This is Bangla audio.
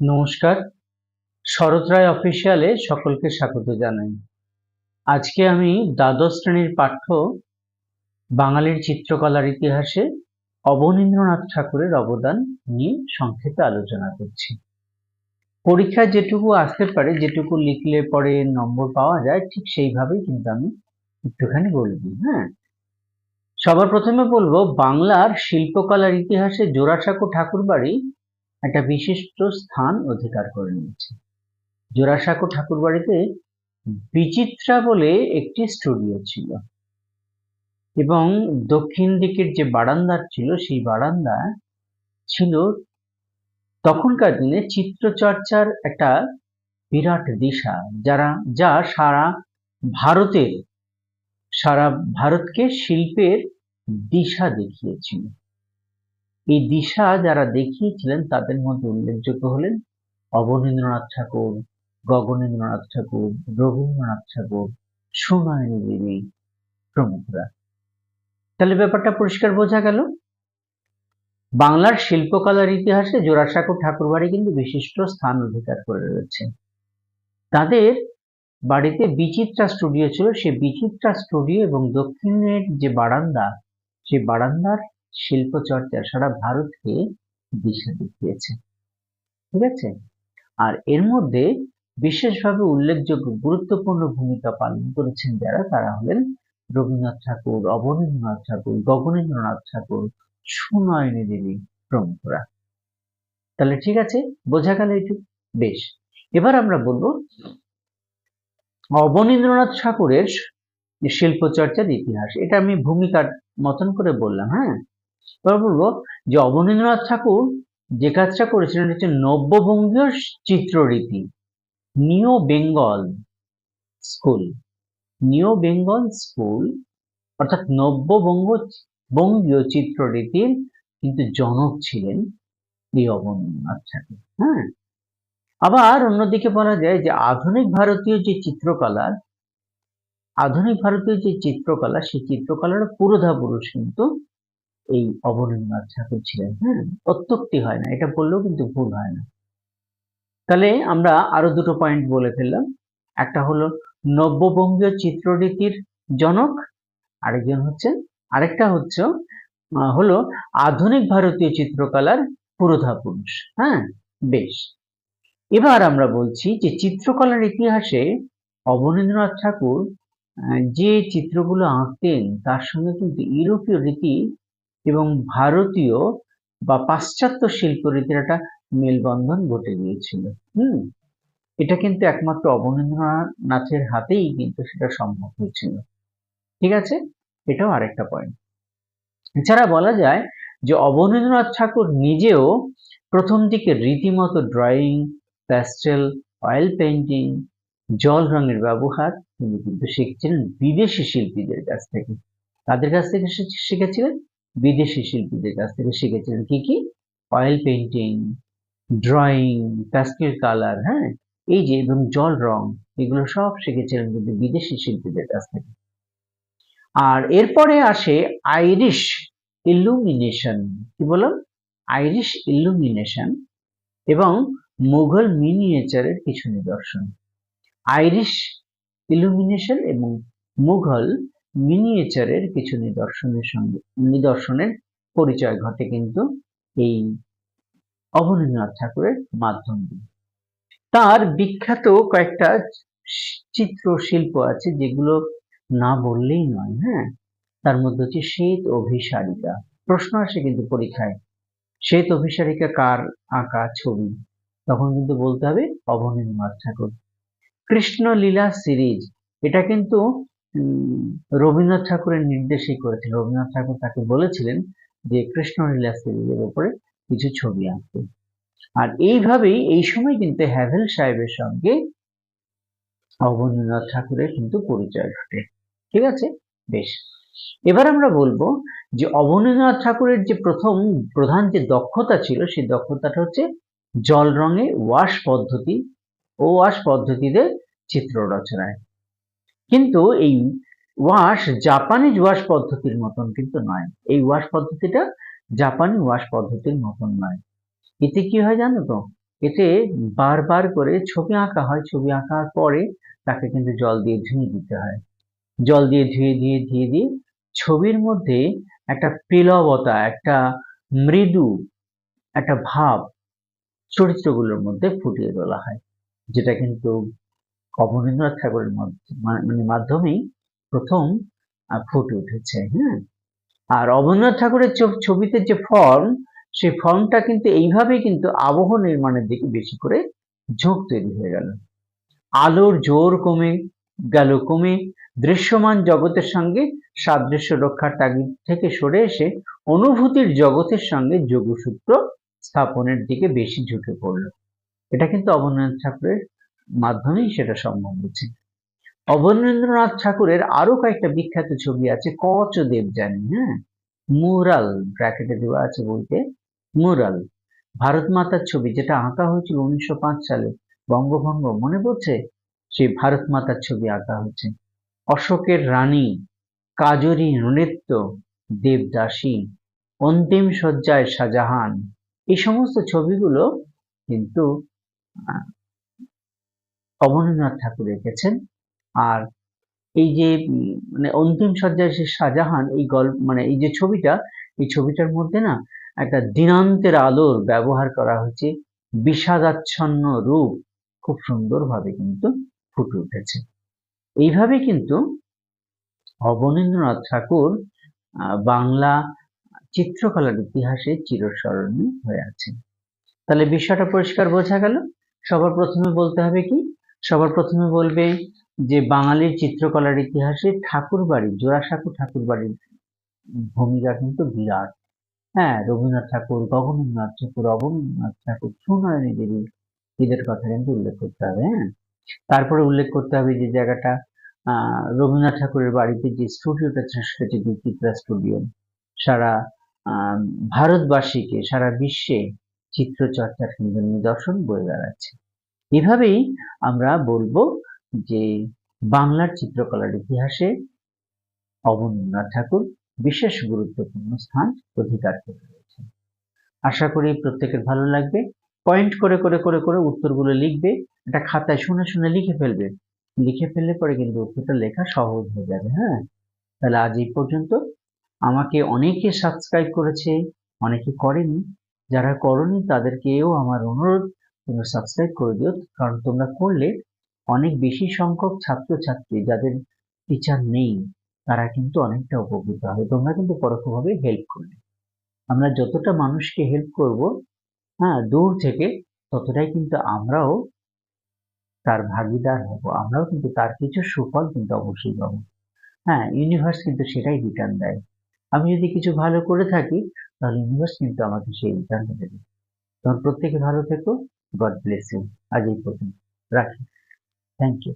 নমস্কার। শরৎ রায় অফিসিয়ালে সকলকে স্বাগত জানাই। আজকে আমি দ্বাদশ শ্রেণির পাঠ্য বাঙালির চিত্রকলার ইতিহাসে অবনীন্দ্রনাথ ঠাকুরের অবদান নিয়ে সংক্ষেপে আলোচনা করছি। পরীক্ষায় যেটুকু আসতে পারে, যেটুকু লিখলে পরে নম্বর পাওয়া যায়, ঠিক সেইভাবেই কিন্তু আমি একটুখানি বলবি হ্যাঁ? সবার প্রথমে বলব, বাংলার শিল্পকলার ইতিহাসে জোড়াসাঁকো ঠাকুর বাড়ি একটা বিশিষ্ট স্থান অধিকার করে নিয়েছে। জোড়াসাঁকো ঠাকুর বাড়িতে বিচিত্রা বলে একটি স্টুডিও ছিল এবং দক্ষিণ দিকের যে বারান্দার ছিল, সেই বারান্দা ছিল তখনকার দিনে চিত্রচর্চার একটা বিরাট দিশা, যারা, যা সারা ভারতের, সারা ভারতকে শিল্পের দিশা দেখিয়েছিল। এই দিশা যারা দেখিয়েছিলেন তাদের মধ্যে উল্লেখযোগ্য হলেন অবনীন্দ্রনাথ ঠাকুর, গগনেন্দ্রনাথ ঠাকুর, রবীন্দ্রনাথ ঠাকুর সুনয়নী দেবী প্রমুখরা। তাহলে ব্যাপারটা পরিষ্কার বোঝা গেল? বাংলার শিল্পকলার ইতিহাসে জোড়াসাঁকো ঠাকুরবাড়ি কিন্তু বিশিষ্ট স্থান অধিকার করে রয়েছে। তাদের বাড়িতে বিচিত্রা স্টুডিও ছিল। সেই বিচিত্রা স্টুডিও এবং দক্ষিণের যে বারান্দা সেই বারান্দার শিল্প চর্চা সারা ভারতকে দিশা দেখিয়েছে। ঠিক আছে? আর এর মধ্যে বিশেষভাবে উল্লেখযোগ্য গুরুত্বপূর্ণ ভূমিকা পালন করেছেন যারা, তারা হলেন রবীন্দ্রনাথ ঠাকুর, অবনীন্দ্রনাথ ঠাকুর, গগনেন্দ্রনাথ ঠাকুর, সুনয়নী দেবী প্রমুখরা। তাহলে ঠিক আছে, বোঝা গেল একটু বেশ। এবার আমরা বলব, অবনীন্দ্রনাথ ঠাকুরের শিল্পচর্চার ইতিহাস। এটা আমি ভূমিকার মতন করে বললাম হ্যাঁ? এবার বলব যে অবনীন্দ্রনাথ ঠাকুর যে কাজটা করেছিলেন হচ্ছে নব্যবঙ্গীয় চিত্ররীতি নিও বেঙ্গল স্কুল নিও বেঙ্গল স্কুল অর্থাৎ নব্যবঙ্গ বঙ্গীয় চিত্ররীতির কিন্তু জনক ছিলেন এই অবনীন্দ্রনাথ ঠাকুর হ্যাঁ? আবার অন্যদিকে বলা যায় যে আধুনিক ভারতীয় যে চিত্রকলার আধুনিক ভারতীয় যে চিত্রকলা, সেই চিত্রকলার পুরোধা পুরুষ কিন্তু এই অবনীন্দ্রনাথ ঠাকুর ছিলেন হ্যাঁ প্রত্যেকটি হয় না, এটা বললেও কিন্তু ভুল হয় না। তাহলে আমরা আরও দুটো পয়েন্ট বলে ফেললাম। একটা হলো নব্যবঙ্গীয় চিত্ররীতির জনক, আরেকজন হচ্ছেন আরেকটা হচ্ছে হলো আধুনিক ভারতীয় চিত্রকলার পুরোধা পুরুষ হ্যাঁ? বেশ। এবার আমরা বলছি যে চিত্রকলার ইতিহাসে অবনীন্দ্রনাথ ঠাকুর যে চিত্রগুলো আঁকতেন, তার সঙ্গে কিন্তু ইউরোপীয় রীতি এবং ভারতীয় বা পাশ্চাত্য শিল্প রীতির একটা মেলবন্ধন ঘটে গিয়েছিল। হুম? এটা কিন্তু একমাত্র অবনীন্দ্রনাথের হাতেই কিন্তু সেটা সম্ভব হয়েছিল। ঠিক আছে? এটাও আরেকটা পয়েন্ট এছাড়া বলা যায় যে অবনীন্দ্রনাথ ঠাকুর নিজেও প্রথম দিকে রীতিমতো ড্রয়িং প্যাস্টেল অয়েল পেন্টিং জল রঙের ব্যবহার তিনি কিন্তু শিখছিলেন বিদেশি শিল্পীদের কাছ থেকে। তাদের কাছ থেকে শিখেছিলেন বিদেশি শিল্পীদের কাছ থেকে শিখেছিলেন কি কি? Oil painting drawing pastel colour হ্যাঁ? এই যে, এবং জল রং, এগুলো সব শিখেছিলেন কিন্তু বিদেশি শিল্পীদের কাছ থেকে। আর এরপরে আসে আইরিশ ইলুমিনেশন কি বললাম? আইরিশ ইলুমিনেশন এবং মুঘল মিনিয়েচারের কিছু নিদর্শন। আইরিশ ইলুমিনেশন এবং মুঘল মিনিয়েচারের কিছু নিদর্শনের সঙ্গে, নিদর্শনের পরিচয় ঘটে কিন্তু এই অবনীন্দ্রনাথ ঠাকুরের মাধ্যম দিয়ে। তার বিখ্যাত কয়েকটা চিত্র শিল্প আছে যেগুলো না বললেই নয় হ্যাঁ? তার মধ্যে হচ্ছে শ্বেত অভিসারিকা। প্রশ্ন আসে কিন্তু পরীক্ষায়, শ্বেত অভিসারিকা কার আঁকা ছবি? তখন কিন্তু বলতে হবে অবনীন্দ্রনাথ ঠাকুর। কৃষ্ণ লীলা সিরিজ, এটা কিন্তু রবীন্দ্রনাথ ঠাকুরের নির্দেশেই করেছিল রবীন্দ্রনাথ ঠাকুর তাকে বলেছিলেন যে কৃষ্ণলীলা সিরিজের উপরে কিছু ছবি আঁকতে। আর এইভাবেই এই সময় কিন্তু হ্যাভেল সাহেবের সঙ্গে অবনীন্দ্রনাথ ঠাকুরের কিন্তু পরিচয় ঘটে। ঠিক আছে? বেশ। এবার আমরা বলব যে, অবনীন্দ্রনাথ ঠাকুরের যে প্রথম, প্রধান যে দক্ষতা ছিল, সেই দক্ষতাটা হচ্ছে জল রঙে ওয়াশ পদ্ধতি ও ওয়াশ পদ্ধতিতে চিত্র রচনায়। কিন্তু এই ওয়াশ জাপানিজ ওয়াশ পদ্ধতির মতন কিন্তু নয়। এই ওয়াশ পদ্ধতিটা জাপানি ওয়াশ পদ্ধতির মতন নয়। এতে কি হয় জানো তো? এতে বারবার করে ছবি আঁকা হয়। ছবি আঁকার পরে তাকে কিন্তু জল দিয়ে ধুয়ে দিতে হয়। জল দিয়ে ধুয়ে দিয়ে ধুয়ে দিয়ে ছবির মধ্যে একটা পেলবতা, একটা মৃদু, একটা ভাব চরিত্রগুলোর মধ্যে ফুটিয়ে তোলা হয়। যেটা কিন্তু অবনীন্দ্রনাথ ঠাকুরের মানে মাধ্যমেই প্রথম ফুটে উঠেছে হ্যাঁ? আর অবনীন্দ্রনাথ ঠাকুরের ছবিতে যে ফর্ম, সেই ফর্মটা কিন্তু এইভাবে কিন্তু আবহ নির্মাণের দিকে বেশি করে ঝোঁক তৈরি হয়ে গেল। আলোর জোর কমে, গেল কমে, দৃশ্যমান জগতের সঙ্গে সাদৃশ্য রক্ষার তাগিদ থেকে সরে এসে অনুভূতির জগতের সঙ্গে যোগসূত্র স্থাপনের দিকে বেশি ঝুঁকে পড়ল। এটা কিন্তু অবনীন্দ্রনাথ ঠাকুরের মাধ্যমেই সেটা সম্ভব হচ্ছে। অবনীন্দ্রনাথ ঠাকুরের আরও কয়েকটা বিখ্যাত ছবি আছে কচ দেব জানি হ্যাঁ? মুরাল ব্র্যাকেটে দেওয়া আছে বলতে মুরাল। ভারত মাতার ছবি যেটা আঁকা হয়েছিল উনিশশো পাঁচ সালে, বঙ্গভঙ্গ, মনে পড়ছে? সেই ভারত মাতার ছবি আঁকা হয়েছে অশোকের রানী, কাজরি নৃত্য, দেবদাসী, অন্তিম শয্যায় শাহজাহান, এই সমস্ত ছবিগুলো কিন্তু অবনীন্দ্রনাথ ঠাকুর এঁকেছেন। আর এই যে মানে অন্তিম শয্যায় সে শাহজাহান এই গল্প মানে এই যে ছবিটা, এই ছবিটার মধ্যে না একটা দিনান্তের আলোর ব্যবহার করা হয়েছে। বিষাদাচ্ছন্ন রূপ খুব সুন্দরভাবে কিন্তু ফুটে উঠেছে। এইভাবে কিন্তু অবনীন্দ্রনাথ ঠাকুর বাংলা চিত্রকলার ইতিহাসে চিরস্মরণীয় হয়ে আছে তাহলে বিষয়টা পরিষ্কার বোঝা গেল। সবার প্রথমে বলতে হবে কি সবার প্রথমে বলবে যে বাঙালির চিত্রকলার ইতিহাসে ঠাকুর বাড়ি জোড়াসাঁকো ঠাকুর বাড়ির ভূমিকা কিন্তু বিরাট। হ্যাঁ রবীন্দ্রনাথ ঠাকুর, গগনেন্দ্রনাথ ঠাকুর, অবনীন্দ্রনাথ ঠাকুর, সুনয়নী দেবী, এদের কথা কিন্তু উল্লেখ করতে হবে হ্যাঁ। তারপরে উল্লেখ করতে হবে যে জায়গাটা রবীন্দ্রনাথ ঠাকুরের বাড়িতে যে স্টুডিওটা সেটি বিচিত্রা স্টুডিও। সারা ভারতবাসীকে, সারা বিশ্বে চিত্রচর্চার কিন্তু নিদর্শন বয়ে বেড়াচ্ছে। এভাবেই আমরা বলব যে বাংলার চিত্রকলার ইতিহাসে অবনীন্দ্রনাথ ঠাকুর বিশেষ গুরুত্বপূর্ণ স্থান অধিকার করে রয়েছে আশা করি প্রত্যেকের ভালো লাগবে। পয়েন্ট করে করে করে করে উত্তরগুলো লিখবে, একটা খাতায় শুনে শুনে লিখে ফেলবে। লিখে ফেললে পরে কিন্তু উত্তরটা লেখা সহজ হয়ে যাবে হ্যাঁ? তাহলে আজ এই পর্যন্ত। আমাকে অনেকে সাবস্ক্রাইব করেছে, অনেকে করেনি। যারা করনি তাদেরকেও আমার অনুরোধ তোমরা সাবস্ক্রাইব করে দিও, কারণ তোমরা করলে অনেক বেশি সংখ্যক ছাত্রছাত্রী যাদের টিচার নেই, তারা কিন্তু অনেকটা উপকৃত হবে। তোমরা কিন্তু পরোক্ষভাবে হেল্প করবে। আমরা যতটা মানুষকে হেল্প করব হ্যাঁ দূর থেকে ততটাই কিন্তু আমরাও তার ভাগিদার হব। আমরাও কিন্তু তার কিছু সুফল কিন্তু অবশ্যই পাবো। হ্যাঁ ইউনিভার্স কিন্তু সেটাই রিটার্ন দেয়। আমি যদি কিছু ভালো করে থাকি, তাহলে ইউনিভার্স কিন্তু আমাকে সেই রিটার্ন দেবে। তখন প্রত্যেকে ভালো থেকো। গড ব্লেস ইউ আজ এই পর্যন্ত রাখি থ্যাংক ইউ